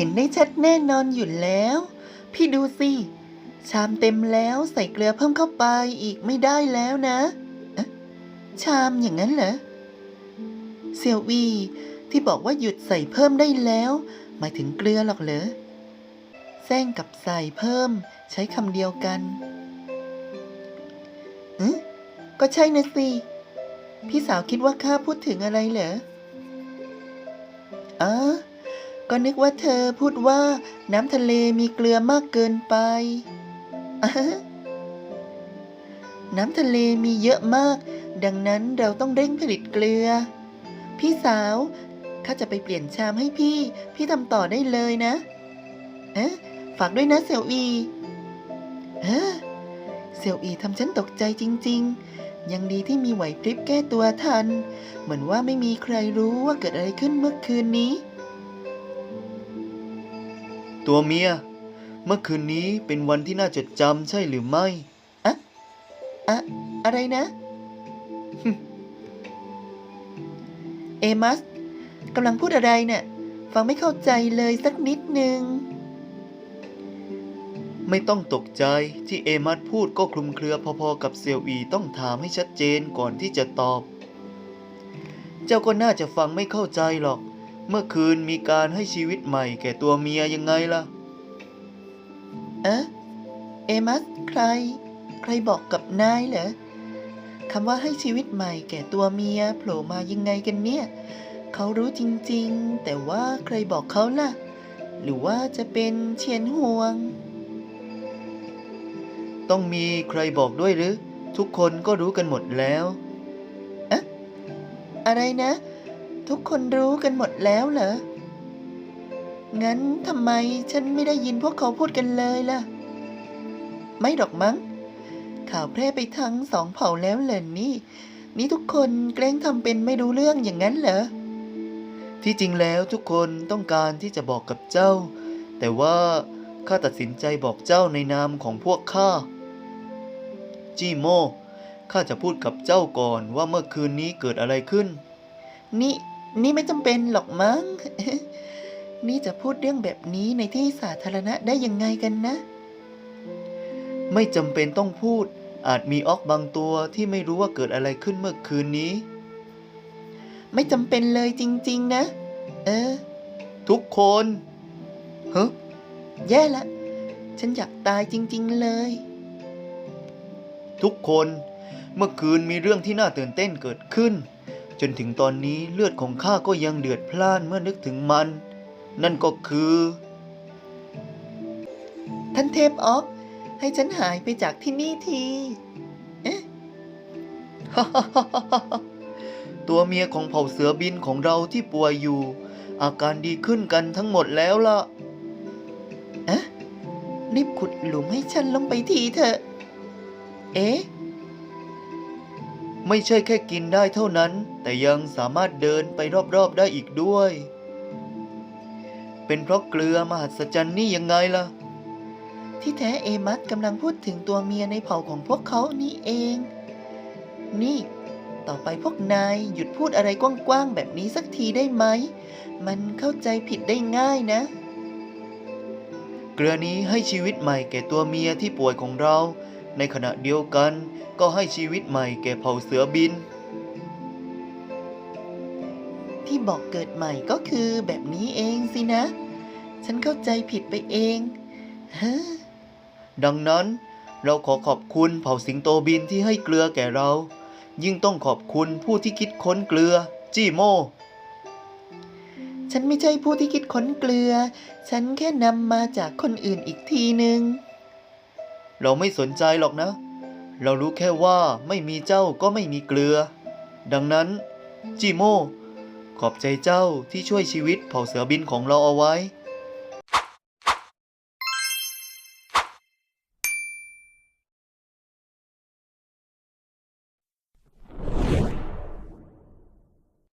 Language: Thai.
ห็นได้ชัดแน่นอนอยู่แล้ว พี่ดูสิ ชามเต็มแล้วใส่เกลือเพิ่มเข้าไปอีกไม่ได้แล้วนะะชามอย่างนั้นเหรอเซียววีที่บอกว่าหยุดใส่เพิ่มได้แล้วหมายถึงเกลือหรอกเหรอแซงกับใส่เพิ่ม ใช้คำเดียวกันอืมก็ใช่นะสิ พี่สาวคิดว่าข้าพูดถึงอะไรเหรออ๋อ ก็นึกว่าเธอพูดว่าน้ำทะเลมีเกลือมากเกินไป น้ำทะเลมีเยอะมาก ดังนั้นเราต้องเร่งผลิตเกลือ พี่สาวข้าจะไปเปลี่ยนชามให้พี่ พี่ทำต่อได้เลยนะ เอ๊ะ ฝากด้วยนะเสี่ยวอีเอ๊ะเสี่ยวอีทำฉันตกใจจริง ๆ ยังดีที่มีไหวพริบแก้ตัวทัน เหมือนว่าไม่มีใครรู้ว่าเกิดอะไรขึ้นเมื่อคืนนี้ ตัวเมีย เมื่อคืนนี้เป็นวันที่น่าจดจำใช่หรือไม่อะอะอะไรนะ เอมัสกำลังพูดอะไรเนะ่ะฟังไม่เข้าใจเลยสักนิดนึง ไม่ต้องตกใจที่เอมัสพูดก็คลุมเครือพอๆกับเซลอีต้องถามให้ชัดเจนก่อนที่จะตอบ เจ้าก็น่าจะฟังไม่เข้าใจหรอก เมื่อคืนมีการให้ชีวิตใหม่แก่ตัวเมียยังไงล่ะ เอ๊ะ เอมัสใคร ใครบอกกับนายเหรอคำว่าให้ชีวิตใหม่แก่ตัวเมียโผล่มายังไงกันเนี่ย เขารู้จริงๆ แต่ว่าใครบอกเขาล่ะ หรือว่าจะเป็นเชียนห่วง ต้องมีใครบอกด้วยหรือ ทุกคนก็รู้กันหมดแล้วอะไรนะ ทุกคนรู้กันหมดแล้วเหรอ งั้นทำไมฉันไม่ได้ยินพวกเขาพูดกันเลยล่ะ ไม่หรอกมั้ง ข่าวแพร่ไปทั้งสองเผ่าแล้วเหรอนี่ นี่ทุกคนแกล้งทำเป็นไม่รู้เรื่องอย่างนั้นเหรอ ที่จริงแล้วทุกคนต้องการที่จะบอกกับเจ้า แต่ว่าข้าตัดสินใจบอกเจ้าในนามของพวกข้า จีโมข้าจะพูดกับเจ้าก่อนว่าเมื่อคืนนี้เกิดอะไรขึ้น นี่ นี่ไม่จำเป็นหรอกมั้ง นี่จะพูดเรื่องแบบนี้ในที่สาธารณะได้ยังไงกันนะ ไม่จำเป็นต้องพูด อาจมีออกบางตัวที่ไม่รู้ว่าเกิดอะไรขึ้นเมื่อคืนนี้ ไม่จำเป็นเลยจริง ๆ นะ เออ ทุกคนฮะแย่ละ ฉันอยากตายจริง ๆ เลย ทุกคน เมื่อคืนมีเรื่องที่น่าตื่นเต้นเกิดขึ้น จนถึงตอนนี้เลือดของข้าก็ยังเดือดพล่านเมื่อนึกถึงมัน นั่นก็คือ ท่านเทพออกให้ฉันหายไปจากที่นี่ทีเอ๊ะ ตัวเมียของเผ่าเสือบินของเราที่ป่วยอยู่ อาการดีขึ้นกันทั้งหมดแล้วล่ะอะรีบขุดหลุมให้ฉันลงไปทีเถอะ เอ๊ะ ไม่ใช่แค่กินได้เท่านั้น แต่ยังสามารถเดินไปรอบๆได้อีกด้วย เป็นเพราะเกลือมหัศจรรย์นี่ยังไงล่ะ ที่แท้เอมัสกำลังพูดถึงตัวเมียในเผ่าของพวกเขานี่เอง นี่ ต่อไปพวกนายหยุดพูดอะไรกว้างๆแบบนี้สักทีได้ไหม มันเข้าใจผิดได้ง่ายนะเกลือนี้ให้ชีวิตใหม่แก่ตัวเมียที่ป่วยของเรา ในขณะเดียวกันก็ให้ชีวิตใหม่แก่เผ่าเสือบิน ที่บอกเกิดใหม่ก็คือแบบนี้เองสินะ ฉันเข้าใจผิดไปเองฮะดังนั้นเราขอขอบคุณเผ่าสิงโตบินที่ให้เกลือแก่เรา ยิ่งต้องขอบคุณผู้ที่คิดค้นเกลือ จี้โม ฉันไม่ใช่ผู้ที่คิดค้นเกลือ ฉันแค่นำมาจากคนอื่นอีกทีหนึ่ง เราไม่สนใจหรอกนะ เรารู้แค่ว่าไม่มีเจ้าก็ไม่มีเกลือ ดังนั้น จิโม ขอบใจเจ้าที่ช่วยชีวิตเผ่าเสือบินของเราเอาไว้